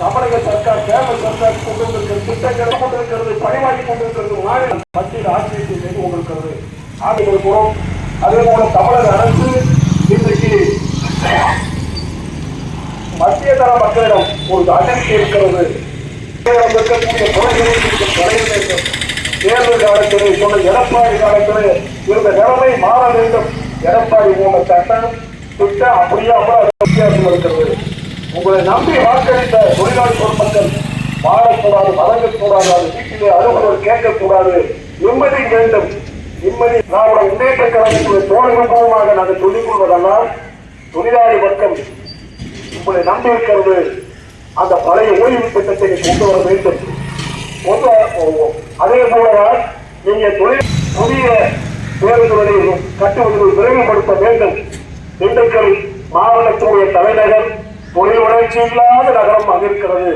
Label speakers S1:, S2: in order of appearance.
S1: தமிழக சர்க்கார் கேரள சர்க்கார் கொண்டு திட்டங்களை கொண்டிருக்கிறது பணிவாகி கொண்டிருக்கிறது மாநில மத்தியில் ஆட்சியை செய்து கொண்டிருக்கிறது. ஆகியிருக்கிறோம் அதே போல தமிழக அரசு இன்றைக்கு மத்திய தர மக்களிடம் ஒரு அதிர்ச்சி இருக்கிறது. இருக்கக்கூடிய தேர்தல் காலத்திலே சொன்ன எடப்பாடி காலத்திலே இருந்த நிலைமை மாற வேண்டும். எடப்பாடி போன சட்டம் திட்டம் அப்படியே அவ்வளவு வித்தியாசம் இருக்கிறது உங்களை நம்பி வாக்களித்த தொழிலாளி பொதுமக்கள் வாழக்கூடாது வழங்கக்கூடாது அது வீட்டிலே அலுவலர் கேட்கக்கூடாது நிம்மதி வேண்டும். நிம்மதி திராவிட முன்னேற்ற கழகத்துடைய தோழமையாக நாங்கள் சொல்லிக் கொள்வதெல்லாம் தொழிலாளி வர்க்கம் உங்களை நம்பி இருக்கிறது. அந்த பழைய ஓய்வு திட்டத்தை கொண்டு வர வேண்டும். அதே போல நீங்க தொழில் புதிய பேருந்துகளை கட்டுவதை விரைவுபடுத்த வேண்டும். திண்டுக்கல் மாவட்டத்துடைய தலைநகர் தொழில் வளர்ச்சி இல்லாத நகரம் இருக்கிறது